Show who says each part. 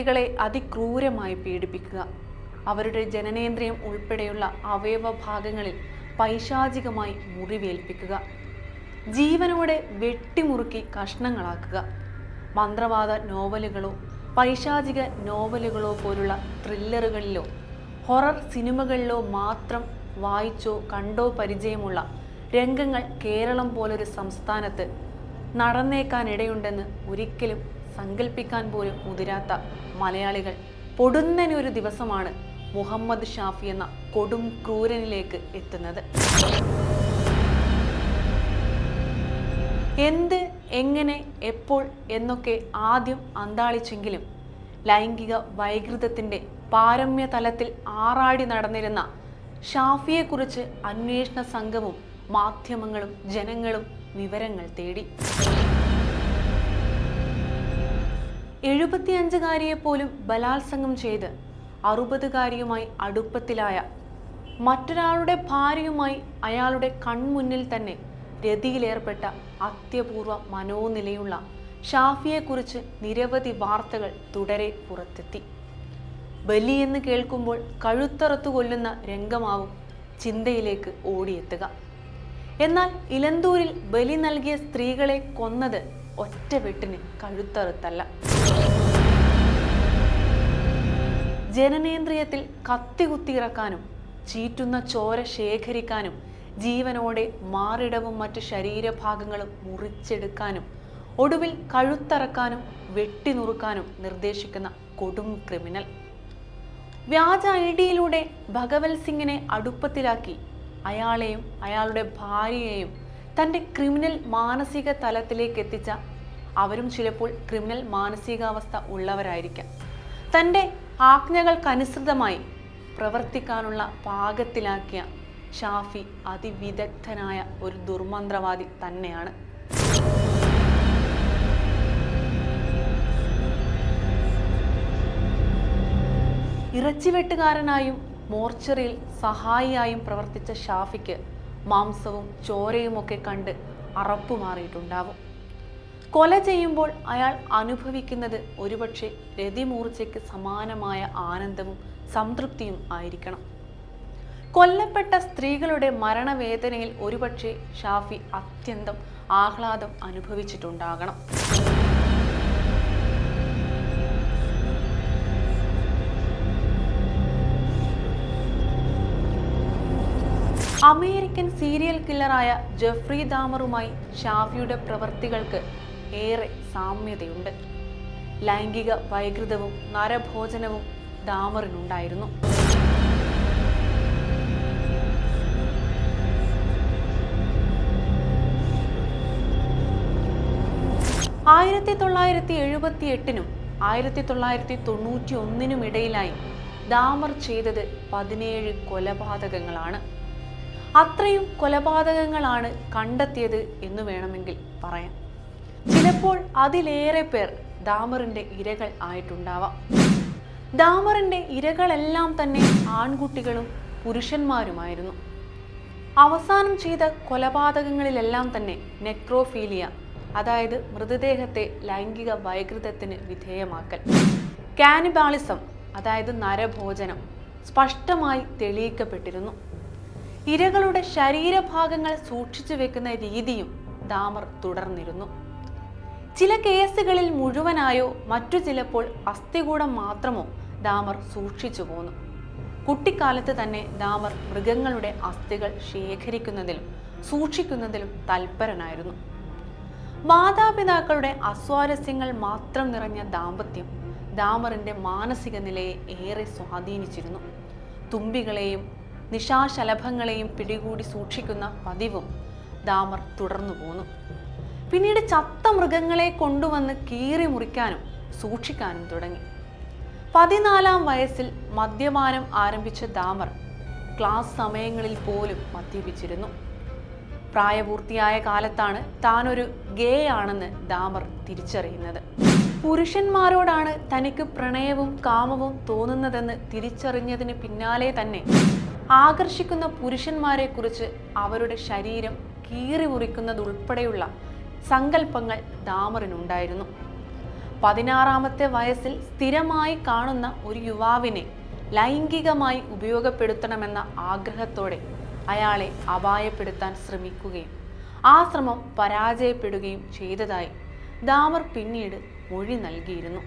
Speaker 1: സ്ത്രീകളെ അതിക്രൂരമായി പീഡിപ്പിക്കുക. അവരുടെ ജനനേന്ദ്രിയം ഉൾപ്പെടെയുള്ള അവയവ ഭാഗങ്ങളിൽ പൈശാചികമായി മുറിവേൽപ്പിക്കുക. ജീവനോടെ വെട്ടിമുറുക്കി കഷ്ണങ്ങളാക്കുക. മന്ത്രവാദ നോവലുകളോ പൈശാചിക നോവലുകളോ പോലുള്ള ത്രില്ലറുകളിലോ ഹൊറർ സിനിമകളിലോ മാത്രം വായിച്ചോ കണ്ടോ പരിചയമുള്ള രംഗങ്ങൾ കേരളം പോലൊരു സംസ്ഥാനത്ത് നടന്നേക്കാനിടയുണ്ടെന്ന് ഒരിക്കലും സങ്കല്പിക്കാൻ പോലും മുതിരാത്ത മലയാളികൾ. പൊടുന്നനെ ഒരു ദിവസമാണ് മുഹമ്മദ് ഷാഫി എന്ന കൊടും ക്രൂരനിലേക്ക് എത്തുന്നത്. എന്ത് എങ്ങനെ എപ്പോൾ എന്നൊക്കെ ആദ്യം അന്താളിച്ചെങ്കിലും ലൈംഗിക വൈകൃതത്തിന്റെ പാരമ്യ തലത്തിൽ ആറാടി നടന്നിരുന്ന ഷാഫിയെക്കുറിച്ച് അന്വേഷണ സംഘവും മാധ്യമങ്ങളും ജനങ്ങളും വിവരങ്ങൾ തേടി. എഴുപത്തിയഞ്ചുകാരിയെ പോലും ബലാത്സംഗം ചെയ്ത് അറുപതുകാരിയുമായി അടുപ്പത്തിലായ മറ്റൊരാളുടെ ഭാര്യയുമായി അയാളുടെ കൺമുന്നിൽ തന്നെ രതിയിലേർപ്പെട്ട അത്യപൂർവ മനോനിലയുള്ള ഷാഫിയെക്കുറിച്ച് നിരവധി വാർത്തകൾ തുടരെ പുറത്തെത്തി. ബലി എന്ന് കേൾക്കുമ്പോൾ കഴുത്തറത്തു കൊല്ലുന്ന രംഗമാവും ചിന്തയിലേക്ക് ഓടിയെത്തുക. എന്നാൽ ഇലന്തൂരിൽ ബലി നൽകിയ സ്ത്രീകളെ കൊന്നത് ഒറ്റ വെട്ടിന് കഴുത്തറുത്തല്ല. ജനനേന്ദ്രിയത്തിൽ കത്തി കുത്തിയിറക്കാനും ചീറ്റുന്ന ചോര ശേഖരിക്കാനും ജീവനോടെ മാറിടവും മറ്റ് ശരീരഭാഗങ്ങളും മുറിച്ചെടുക്കാനും ഒടുവിൽ കഴുത്തറക്കാനും വെട്ടിനുറുക്കാനും നിർദ്ദേശിക്കുന്ന കൊടും ക്രിമിനൽ. വ്യാജ ഐ ഡിയിലൂടെ ഭഗവത് സിംഗിനെ അടുപ്പത്തിലാക്കി അയാളെയും അയാളുടെ ഭാര്യയെയും തന്റെ ക്രിമിനൽ മാനസിക തലത്തിലേക്ക് എത്തിച്ച അവരും ചിലപ്പോൾ ക്രിമിനൽ മാനസികാവസ്ഥ ഉള്ളവരായിരിക്കാം. തന്റെ ആജ്ഞകൾക്കനുസൃതമായി പ്രവർത്തിക്കാനുള്ള പാകത്തിലാക്കിയ ഷാഫി അതിവിദഗ്ധനായ ഒരു ദുർമന്ത്രവാദി തന്നെയാണ്. ഇറച്ചിവെട്ടുകാരനായും മോർച്ചറിയിൽ സഹായിയായും പ്രവർത്തിച്ച ഷാഫിക്ക് മാംസവും ചോരയുമൊക്കെ കണ്ട് അറപ്പു മാറിയിട്ടുണ്ടാവും. കൊല ചെയ്യുമ്പോൾ അയാൾ അനുഭവിക്കുന്നത് ഒരുപക്ഷെ രതിമൂർച്ചയ്ക്ക് സമാനമായ ആനന്ദവും സംതൃപ്തിയും ആയിരിക്കണം. കൊല്ലപ്പെട്ട സ്ത്രീകളുടെ മരണവേദനയിൽ ഒരുപക്ഷെ ഷാഫി അത്യന്തം ആഹ്ലാദം അനുഭവിച്ചിട്ടുണ്ടാകണം. അമേരിക്കൻ സീരിയൽ കില്ലറായ ജെഫ്രി ദാമറുമായി ഷാഫിയുടെ പ്രവൃത്തികൾക്ക് ഏറെ സാമ്യതയുണ്ട്. ലൈംഗിക വൈകൃതവും നരഭോജനവും ദാമറിനുണ്ടായിരുന്നു. ആയിരത്തി തൊള്ളായിരത്തി എഴുപത്തി എട്ടിനും ആയിരത്തി തൊള്ളായിരത്തി തൊണ്ണൂറ്റി ഒന്നിനും ഇടയിലായി ദാമർ ചെയ്തത് പതിനേഴ് കൊലപാതകങ്ങളാണ്. അത്രയും കൊലപാതകങ്ങളാണ് കണ്ടെത്തിയത് എന്ന് വേണമെങ്കിൽ പറയാം. ചിലപ്പോൾ അതിലേറെ പേർ ദാമറിന്റെ ഇരകൾ ആയിട്ടുണ്ടാവാം. ദാമറിന്റെ ഇരകളെല്ലാം തന്നെ ആൺകുട്ടികളും പുരുഷന്മാരുമായിരുന്നു. അവസാനം ചെയ്ത കൊലപാതകങ്ങളിലെല്ലാം തന്നെ നെക്രോഫീലിയ അതായത് മൃതദേഹത്തെ ലൈംഗിക വൈകൃതത്തിന് വിധേയമാക്കൽ കാനിബാളിസം അതായത് നരഭോജനം സ്പഷ്ടമായി തെളിയിക്കപ്പെട്ടിരുന്നു. ഇരകളുടെ ശരീരഭാഗങ്ങൾ സൂക്ഷിച്ചു വെക്കുന്ന രീതിയും ദാമർ തുടർന്നിരുന്നു. ചില കേസുകളിൽ മുഴുവനായോ മറ്റു ചിലപ്പോൾ അസ്ഥികൂടം മാത്രമോ ദാമർ സൂക്ഷിച്ചു പോന്നു. കുട്ടിക്കാലത്ത് തന്നെ ദാമർ മൃഗങ്ങളുടെ അസ്ഥികൾ ശേഖരിക്കുന്നതിലും സൂക്ഷിക്കുന്നതിലും തൽപരനായിരുന്നു. മാതാപിതാക്കളുടെ അസ്വാരസ്യങ്ങൾ മാത്രം നിറഞ്ഞ ദാമ്പത്യം ദാമറിന്റെ മാനസിക നിലയെ ഏറെ സ്വാധീനിച്ചിരുന്നു. തുമ്പികളെയും നിശാശലഭങ്ങളെയും പിടികൂടി സൂക്ഷിക്കുന്ന പതിവും ദാമർ തുടർന്നു പോന്നു. പിന്നീട് ചത്ത മൃഗങ്ങളെ കൊണ്ടുവന്ന് കീറി മുറിക്കാനും സൂക്ഷിക്കാനും തുടങ്ങി. പതിനാലാം വയസ്സിൽ മദ്യപാനം ആരംഭിച്ച ദാമർ ക്ലാസ് സമയങ്ങളിൽ പോലും മദ്യപിച്ചിരുന്നു. പ്രായപൂർത്തിയായ കാലത്താണ് താനൊരു ഗേ ആണെന്ന് ദാമർ തിരിച്ചറിയുന്നത്. പുരുഷന്മാരോടാണ് തനിക്ക് പ്രണയവും കാമവും തോന്നുന്നതെന്ന് തിരിച്ചറിഞ്ഞതിന് പിന്നാലെ തന്നെ ആകർഷിക്കുന്ന പുരുഷന്മാരെക്കുറിച്ച് അവരുടെ ശരീരം കീറി മുറിക്കുന്നതുൾപ്പെടെയുള്ള സങ്കല്പങ്ങൾ ദാമറിനുണ്ടായിരുന്നു. പതിനാറാമത്തെ വയസ്സിൽ സ്ഥിരമായി കാണുന്ന ഒരു യുവാവിനെ ലൈംഗികമായി ഉപയോഗപ്പെടുത്തണമെന്ന ആഗ്രഹത്തോടെ അയാളെ അപായപ്പെടുത്താൻ ശ്രമിക്കുകയും ആ ശ്രമം പരാജയപ്പെടുകയും ചെയ്തതായി ദാമർ പിന്നീട് മൊഴി നൽകിയിരുന്നു.